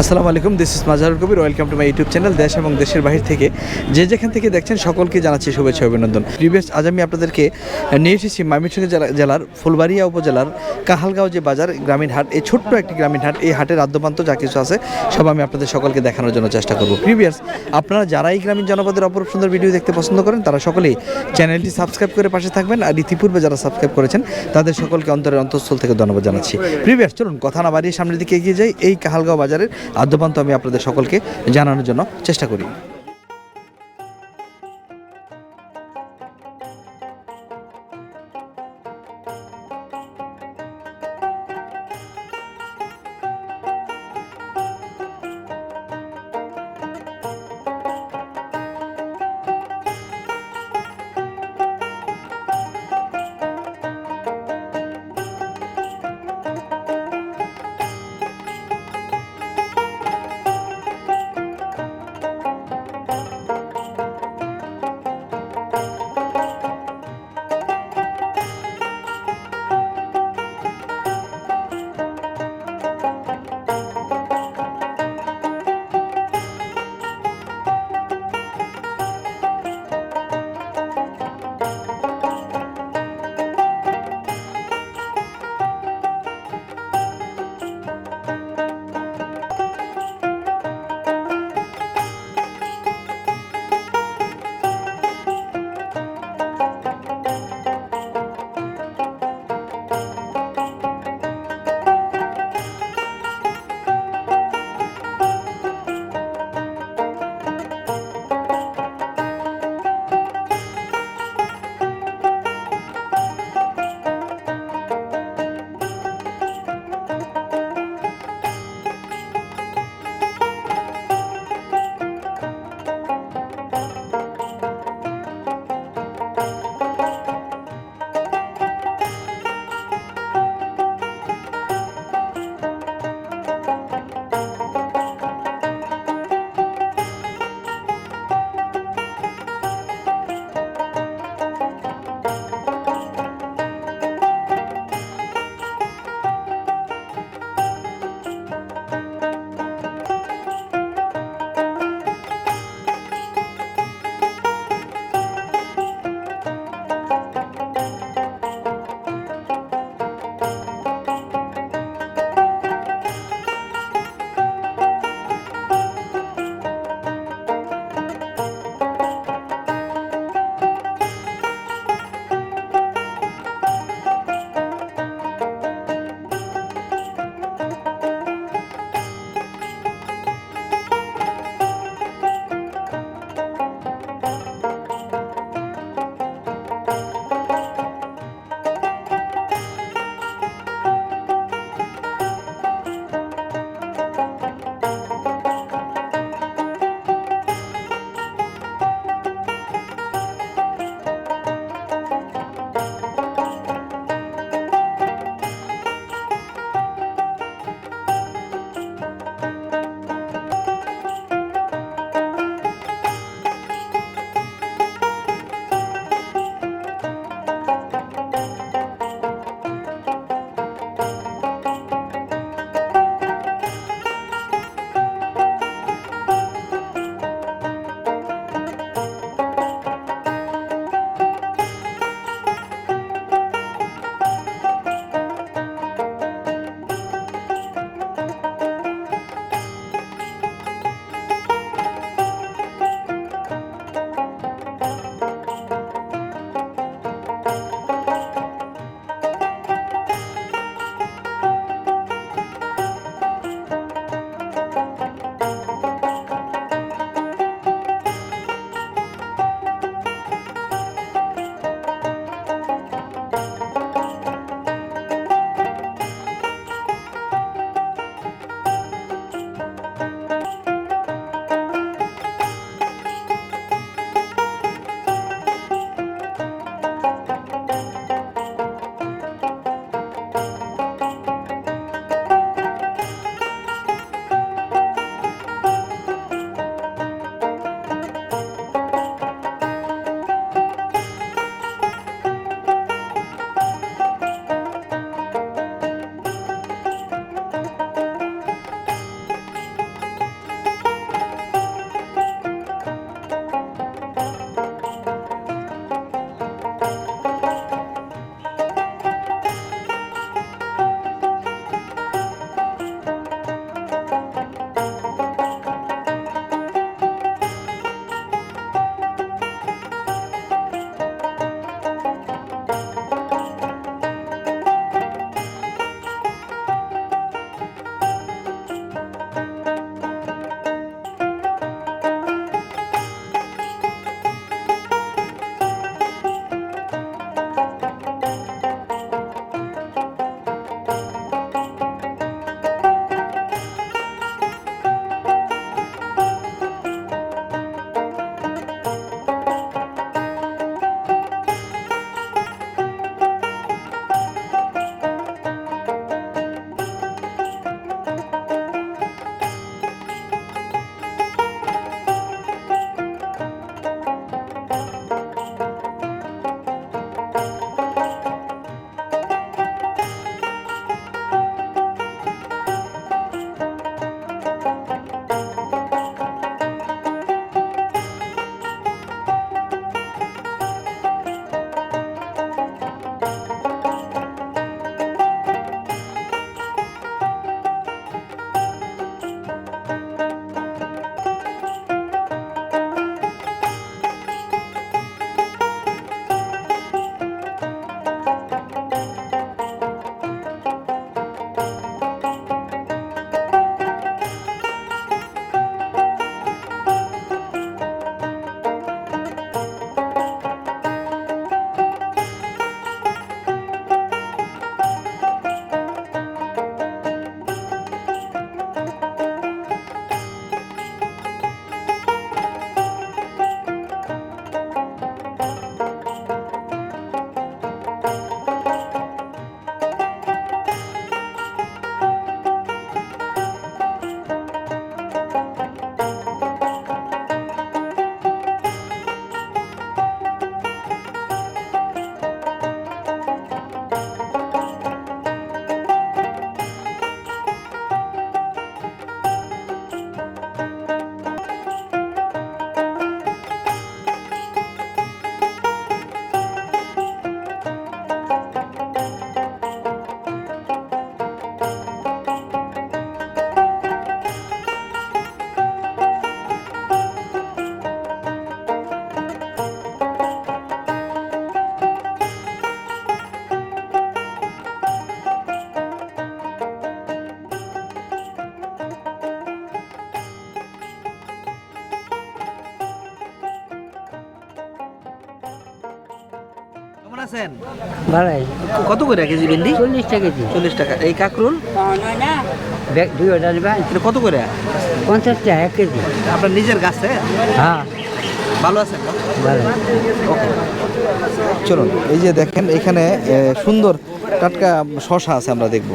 আসসালামু আলাইকুম this is Mazharul Kabir welcome to my YouTube channel দেশ এবং দেশের বাহির থেকে। যে যেখান থেকে দেখছেন, সকলকে জানাচ্ছি শুভেচ্ছা অভিনন্দন। প্রিভিয়াস আজ আমি আপনাদেরকে নিয়ে এসেছি ময়মনসিংহ জেলা জেলার ফুলবাড়িয়া উপজেলার কাহালগাঁও যে বাজার, গ্রামীণ হাট। এই ছোট্ট একটি গ্রামীণ হাট, এই হাটের আদ্যপান্ত যা কিছু আছে, সব আমি আপনাদের সকলকে দেখানোর জন্য চেষ্টা করব। প্রিভিয়াস আপনারা যারা এই গ্রামীণ জনপদের অপরূপ সুন্দর ভিডিও দেখতে পছন্দ করেন, তারা সকলেই চ্যানেলটি সাবস্ক্রাইব করে পাশে থাকবেন আর ইতিপূর্বে যারা সাবস্ক্রাইব করেছেন, তাদের সকলকে অন্তরের অন্তঃস্থল থেকে ধন্যবাদ জানাচ্ছি। প্রিভিয়াস চলুন, কথা না বাড়িয়ে সামনের দিকে এগিয়ে যাই। এই কাহালগাঁও বাজারের আদ্যপান্ত আমি আপনাদের সকলকে জানানোর জন্য চেষ্টা করি। আছেন ভাড়াই কত করে কেজি ভেন্ডি? চল্লিশ টাকা কেজি। চল্লিশ টাকা। এই কাকরুল? দুই হাজার কত করে? পঞ্চাশ টাকা এক কেজি। আপনার নিজের গাছে হ্যাঁ? ভালো আছেন ওকে। চলুন এই যে দেখেন এখানে সুন্দর টাটকা শশা আছে আমরা দেখব।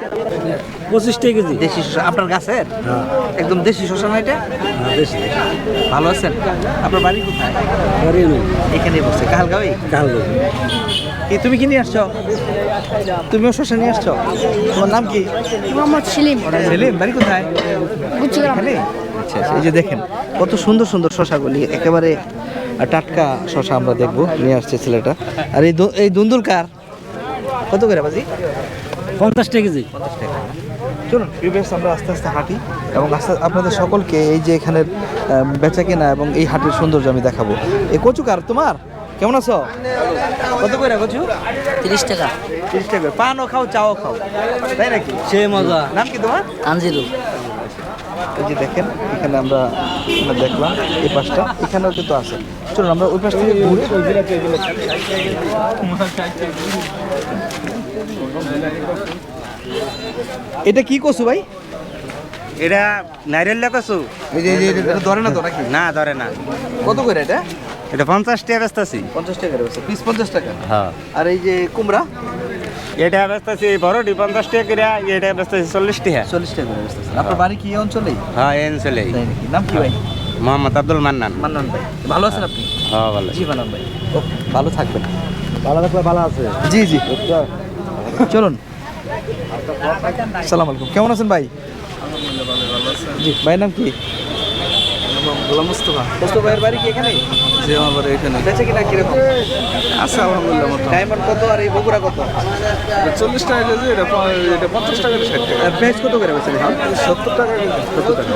টাকা কেজি। দেশি শশা আপনার গাছের? একদম দেশি শশা না এটা? ভালো আছেন? আপনার বাড়ি কোথায়? এখানে বসে কাহালগাঁওই কি তুমি কি নিয়ে আসছো? তুমিও শশা নিয়ে আসছো? তোমার নাম কি? মোহাম্মদ সেলিম। সেলিম বাড়ি কোথায়? এখানে? আচ্ছা আচ্ছা এই যে দেখেন কত সুন্দর সুন্দর শশাগুলি একেবারে টাটকা শশা আমরা দেখব নিয়ে আসছে ছেলেটা। আর এই এই দুন্দুল কার? কত করে বাজি? পঞ্চাশ টাকা কেজি। পঞ্চাশ টাকা। চলুন প্রিভিয়াস আমরা আস্তে আস্তে হাঁটি এবং আস্তে আপনাদের সকলকে এই যে এখানের বেচা কেনা এবং এই হাটের সৌন্দর্য আমি দেখাবো। এই কচু কার তোমার? কেমন আছো? কত করে কচু? তিরিশ টাকা। তিরিশ টাকা। পানও খাও চাও খাও। তাই নাকি? সে মজা। নাম কি তোমার? আনজিরু এই যে দেখেন এখানে আমরা দেখলাম এই পাশটা এখানেও কিন্তু আছে। চলুন আমরা ওই পাশ থেকে ঘুরে এটা কি কচু ভাই? এটা নারিয়েল কচু। এই যে এটা ধরে না তো নাকি? না ধরে না। কত করে এটা? এটা পঞ্চাশ টাকা বেচতেছি। পঞ্চাশ টাকা রয়েছে পিস পঞ্চাশ টাকা? হ্যাঁ। আর এই যে কুমড়া? এটা বেচতেছি বড়টি পঞ্চাশ টাকা করে এটা বেচতেছি চল্লিশ টাকা। চল্লিশ টাকা করে বেচতেছেন। আপনার বাড়ি কি অঞ্চলেই? হ্যাঁ এই অঞ্চলেই। নাম কি ভাই? মোহাম্মদ আব্দুল মান্নান। মান্নান ভাই। ভালো আছেন আপনি? হ্যাঁ ভালো। জি মান্নান ভাই। ভালো থাকবেন। ভালো থাকলে ভালো আছে। জি জি। চলুন। সালাম আলাইকুম। কেমন আছেন ভাই? জি ভাইয়ের নাম কি? গোলাম মুস্তফা। মোস্তফা ভাইয়ের বাড়ি কি এখানে? আমার বাড়ি এখানে। বেচে কিনা কীরকম? আছে আলহামদুলিল্লাহ মতো ডায়মন্ড কত আর এই বগুড়া কত? চল্লিশ টাকা কেজি এটা এটা পঞ্চাশ টাকা ষাট টাকা। ভেজ কত করে সত্তর টাকা সত্তর টাকা।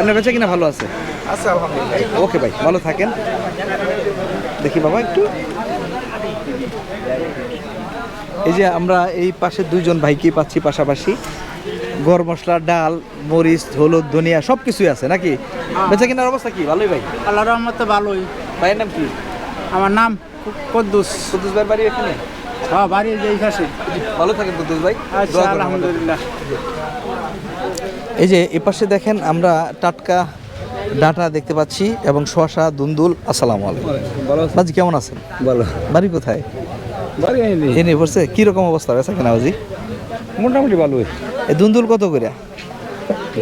এমনি বেচে কিনা ভালো আছে? আছে আলহামদুলিল্লাহ। ওকে ভাই ভালো থাকেন। দেখি বাবা একটু। এই যে আমরা এই পাশে দুইজন ভাইকে পাচ্ছি পাশাপাশি। গরম মশলা ডাল মরিচ হলুদ ধনিয়া সব কিছুই আছে নাকি? বেচা কেনার অবস্থা কি? ভালোই ভাই? আল্লাহ রহমতে ভালোই। ভাইয়ের নাম কি? আমার নাম কদ্দুস। কুদ্দুস ভাইয়ের বাড়ি এখানে? হ্যাঁ বাড়ি যেই কাছে ভালো থাকেন কুদ্দুস ভাই। আচ্ছা। আলহামদুলিল্লাহ। এই যে এপাশে দেখেন আমরা টাটকা ডাটা দেখতে পাচ্ছি এবং শশা দুন্দুল আসসালামু আলাইকুম। ভালো বাজি কেমন আছেন? ভালো। বাড়ি কোথায়? এনে পড়ছে? কীরকম অবস্থা বেচা কেনা বাজি? মোটামুটি ভালোই। এই দুন্দুল কত করে?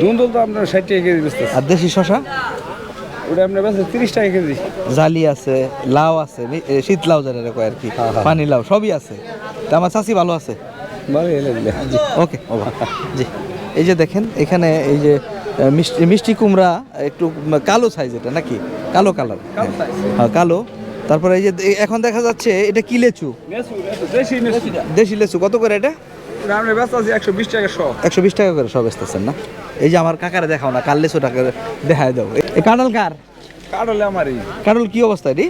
দুন্দল তো আপনার ষাট টাকা কেজি বেচতেছে। আর দেশি শশা ওটা আপনার বেচতে তিরিশ টাকা কেজি। জালি আছে লাউ আছে শীত লাউ যেটা কয় আর কি। পানি লাউ সবই আছে। তা আমার চাষি ভালো আছে? ভালো ওকে জি। এই যে দেখেন এখানে এই যে মিষ্টি মিষ্টি কুমড়া একটু কালো সাইজ এটা নাকি? কালো কালার হ্যাঁ কালো। তারপরে এই যে এখন দেখা যাচ্ছে এটা কি লেচু? দেশি দেশি লেচু। কত করে এটা? আমরা ব্যস্ত আছি একশো বিশ টাকা একশো বিশ টাকা করে সব বেচতেছেন না? এই যে আমার কাকারে দেখাও না কাল লেচু টাকা দেখায় দাও। এই কাঁঠাল কার? কাটলে আমারই। কাঁঠাল কি অবস্থা এটি?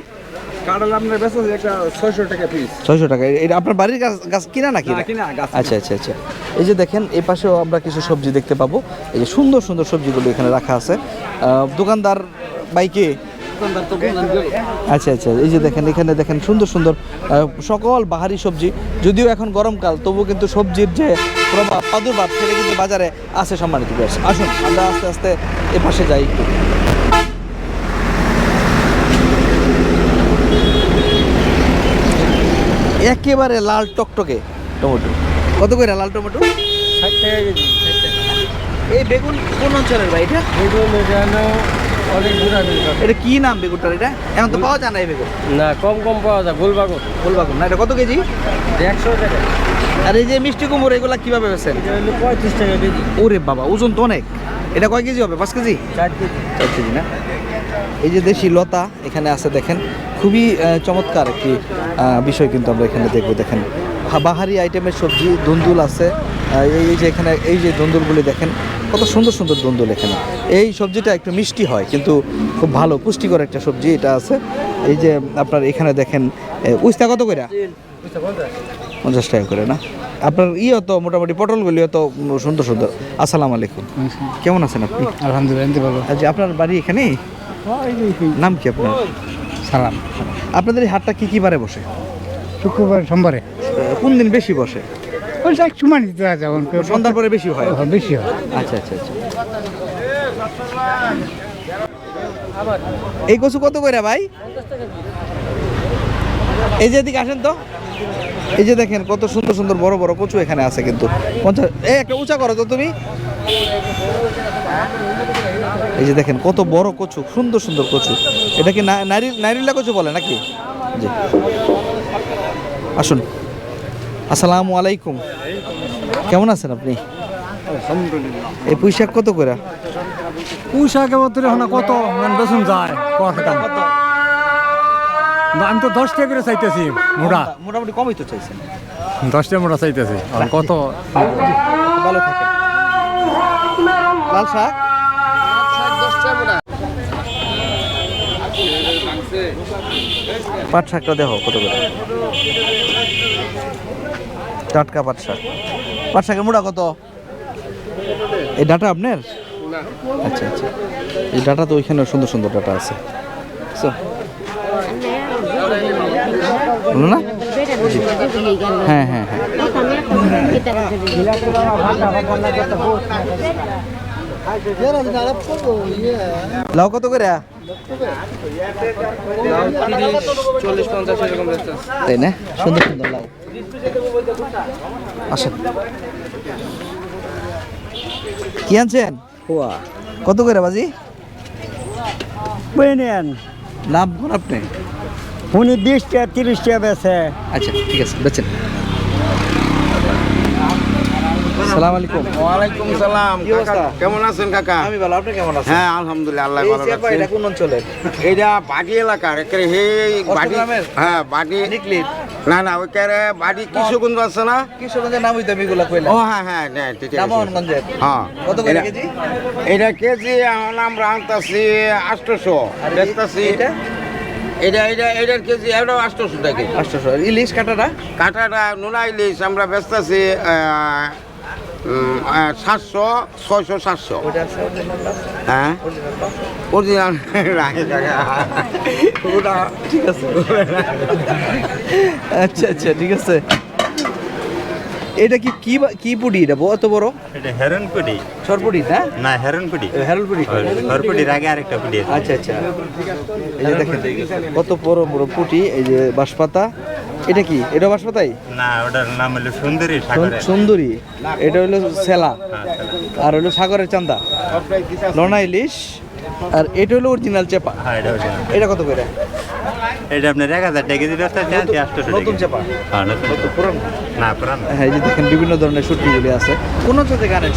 কাটলে আপনার ব্যস্ত আছি একটা ছয়শো টাকা পিস ছয়শো টাকা। এটা আপনার বাড়ির গাছ গাছ কিনা নাকি? কিনা, গাছ আচ্ছা আচ্ছা আচ্ছা। এই যে দেখেন এই পাশেও আমরা কিছু সবজি দেখতে পাবো। এই যে সুন্দর সুন্দর সবজিগুলো এখানে রাখা আছে। আহ, দোকানদার বাইকে আচ্ছা আচ্ছা এই যে দেখেন এখানে দেখেন সুন্দর সুন্দর সকল বাহারি সবজি। যদিও এখন গরমকাল তবু কিন্তু সবজির যে প্রভাব প্রাদুর্ভাব সেটা কিন্তু বাজারে আছে সম্মানিত। আসুন আমরা আস্তে আস্তে এ পাশে যাই একটু। একেবারে লাল টকটকে টমেটো। কত করে লাল টমেটো? ষাট টাকা কেজি এই বেগুন কোন অঞ্চলের ভাই এটা? বেগুন এটা অনেক এটা কি নাম বেগুনটার এটা? এখন তো পাওয়া যায় না এই বেগুন। না কম কম পাওয়া যায় গোলবাগর বলবাগুন না এটা কত কেজি? একশো টাকা। আর এই যে মিষ্টি কুমড়ো এগুলা কীভাবে বেছেন পঁয়ত্রিশ টাকা কেজি। ওরে বাবা ওজন তো অনেক। এটা কয় কেজি হবে? পাঁচ কেজি? চার কেজি। চার কেজি না? এই যে দেশি লতা এখানে আছে দেখেন। খুবই চমৎকার একটি বিষয় কিন্তু আমরা এখানে দেখব দেখেন। বাহারি আইটেমের সবজি ধুন্দুল আছে। এই যে এখানে এই যে দুন্দুলগুলি দেখেন কত সুন্দর সুন্দর দুন্দুল এখানে। এই সবজিটা একটু মিষ্টি হয় কিন্তু খুব ভালো পুষ্টিকর একটা সবজি এটা আছে। এই যে আপনার এখানে দেখেন উস্তা কত করে পঞ্চাশ টাকা করে না? আপনার ইয়ে তো মোটামুটি পটলগুলিও তো সুন্দর সুন্দর। আসসালামু আলাইকুম। কেমন আছেন আপনি? আলহামদুলিল্লাহ ভালো। আচ্ছা আপনার বাড়ি এখানে? নাম কি আপনার? সালাম। আপনাদের এই হাটটা কি কি বারে বসে? শুক্রবার সোমবারে। কোন দিন বেশি বসে? ওই এক সময় দিতে হয় যেমন সন্ধ্যার পরে বেশি হয়। বেশি হয়। আচ্ছা আচ্ছা আচ্ছা। এই কচু কত করে ভাই? এই যে এদিকে আসেন তো। এই যে দেখেন কত সুন্দর সুন্দর বড় বড় কচু এখানে আছে কিন্তু। পঞ্চাশ এই একটা উঁচা করো তো তুমি। এই যে দেখেন কত বড় কচু সুন্দর সুন্দর কচু। এটা কি নারী নারীলা কচু বলে নাকি? জি। আসুন। আসসালামু আলাইকুম। কেমন আছেন আপনি? এই পুঁই শাক কত করে? পুঁশাকে বলতে এখন কত? বেসন যায় আমি তো দশ টাকা করে চাইতেছি মোটা মোটামুটি কমই তো চাইছেন। দশ টাকা মোটা চাইতেছি আর কত? ভালো থাকে। লাল শাক? পাট শাকটা দেখো কত করে? টাটকা পাট শাক পাট মোড়া কত? এই ডাটা আপনার? আচ্ছা আচ্ছা। এই ডাটা তো ওইখানে সুন্দর সুন্দর ডাটা আছে। না? হ্যাঁ হ্যাঁ হ্যাঁ। লাউ কত করে? তাই না? সুন্দর সুন্দর লাউ। আসেন। কি আনছেন? কত করে বাজি? বুঝলেন লাভ কোন আপনি? উনি বিশ টাকা তিরিশ টাকা বেছে আচ্ছা ঠিক আছে বেচেন। সালাম আলাইকুম। ওয়ালাইকুম সালাম কি অবস্থা? কেমন আছেন কাকা? আমি ভালো আপনি কেমন আছেন? হ্যাঁ আলহামদুলিল্লাহ আল্লাহ ভালো রাখছে। এটা কোন অঞ্চলের? এটা বাটি এলাকার হে বাটি হ্যাঁ বাটি নিকলির না না ওই কেরে বাটি কিশোরগঞ্জ আছে না? কিশোরগঞ্জের নামই তো আমি এগুলা কইলাম। ও হ্যাঁ হ্যাঁ হ্যাঁ ঠিক আছে। হ্যাঁ। কত করে কেজি? এটা কেজি আমরা আনতাছি আটশোশো। আর বেচতাছি এটা? এটা এটা এটার কেজি এটাও আটশোশো টাকা। আটশোশো। ইলিশ কাটাটা? কাঁটাটা নোনা ইলিশ আমরা বেচতাছি সাতশো ছয়শো সাতশো? হ্যাঁ? অরিজিনাল। রাখে ওটা ঠিক আছে। আচ্ছা আচ্ছা ঠিক আছে। এটা কি কি কি পুডি এটা? অত বড়? এটা হেরন পুডি সরপুডি না? না হেরন পুডি হেরল পুডি হরপুডির আগে আরেকটা পুডি আচ্ছা আচ্ছা। এই যে দেখেন কত বড় বড় পুটি এই যে বাঁশপাতা। এটা কি? এটা বাঁশপাতাই না ওটার নাম হলো সুন্দরী সাগরের। সুন্দরী। এটা হলো সেলা হ্যাঁ, আর হলো সাগরের চান্দা। লনা ইলিশ। আর এটা হলো অরিজিনাল চেপা। হ্যাঁ এটা কত করে? এটা আপনার এক হাজার টাকা আনছি নতুন চেপা? হ্যাঁ নতুন পুরানো? না পুরান। হ্যাঁ এই যে দেখেন বিভিন্ন ধরনের শুটকিগুলি আছে। কোন অঞ্চল থেকে আনেন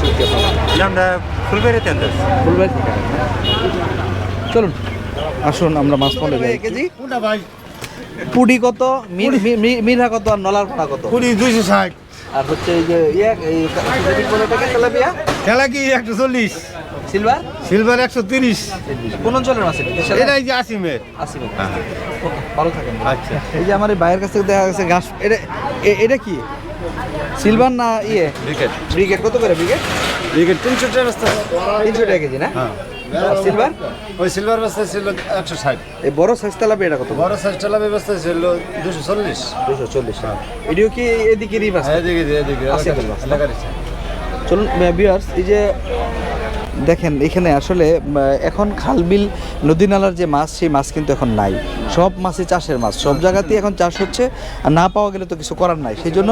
এটা আমরা ফুলবাড়িতে আনতেছি ফুলবাড়ি থেকে চলুন আসুন আমরা মাছ পলে যাই। কেজি পুডি কত? মি- মি- মি- মিঠা কত আর নলার পোনা কত? কুড়ি দুইশো ষাট। আর হচ্ছে এই যে ইয়ে এই খেলা কি একশো চল্লিশ? সিলভার? সিলভার একশো তিরিশ। কোন অঞ্চলের মাছ এটা? এটাই যে আসিমের। আসিম ভালো থাকেন। আচ্ছা। এই যে আমার এই ভাইয়ের কাছ থেকে দেখা গেছে ঘাস। এটা এটা কি? সিলভার না ইয়ে? উইকেট ব্রিগেড কত করে ব্রিগেড উইকেট তিনশো টাকা তিনশো টাকা কেজি না? হ্যাঁ। আর সিলভার ওই সিলভার ব্যবস্থা ছিল একশো ষাট। এই বড় সাইজ তেলাপিয়া এটা কত? বড় সাইজ টেলা ব্যবস্থা ছিল দুশো চল্লিশ। দুশো চল্লিশ এটিও কি এদিকে এদিকে এদিকে আছে বলবা। এলাকার ইচ্ছা। চলুন বিয়ার্স এই যে দেখেন এখানে আসলে এখন খালবিল নদী নালার যে মাছ সেই মাছ কিন্তু এখন নাই। সব মাছই চাষের মাছ। সব জায়গাতেই এখন চাষ হচ্ছে আর না পাওয়া গেলে তো কিছু করার নাই। সেই জন্য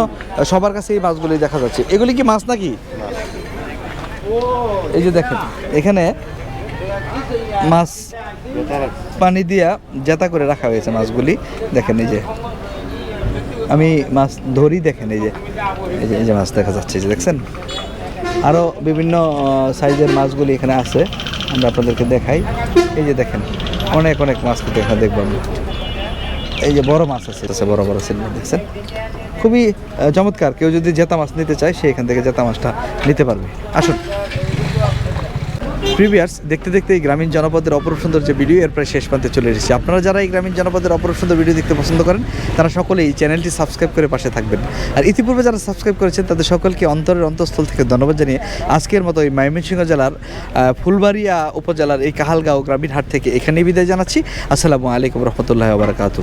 সবার কাছে এই মাছগুলি দেখা যাচ্ছে। এগুলি কি মাছ নাকি? এই যে দেখেন এখানে মাছ পানি দিয়া জেতা করে রাখা হয়েছে মাছগুলি। দেখেন এই যে। আমি মাছ ধরি, দেখেন এই যে। এই যে মাছ দেখা যাচ্ছে যে দেখছেন? আরও বিভিন্ন সাইজের মাছগুলি এখানে আছে, আমরা আপনাদেরকে দেখাই। এই যে দেখেন, অনেক অনেক মাছ কিন্তু এখানে দেখব আমরা। এই যে বড় মাছ আছে আছে বড় বড় সিলভার দেখছেন? খুবই চমৎকার। কেউ যদি জেতা মাছ নিতে চায়, সে এখান থেকে জেতা মাছটা নিতে পারবে। আসুন। প্রিভিয়ার্স দেখতে দেখতে এই গ্রামীণ জনপদের অপরূপ সুন্দর যে ভিডিও এর প্রায় শেষ প্রান্তে চলে এসেছি। আপনারা যারা এই গ্রামীণ জনপদের অপরূপ সুন্দর ভিডিও দেখতে পছন্দ করেন, তারা সকলেই এই চ্যানেলটি সাবস্ক্রাইব করে পাশে থাকবেন। আর ইতিপূর্বে যারা সাবস্ক্রাইব করেছেন, তাদের সকলকে অন্তরের অন্তঃস্থল থেকে ধন্যবাদ জানিয়ে আজকের মতো এই ময়মনসিংহ জেলার ফুলবাড়িয়া উপজেলার এই কাহালগাঁও গ্রামীণ হাট থেকে এখানেই বিদায় জানাচ্ছি। আসসালামু আলাইকুম রহমতুল্লাহ বারাকাতু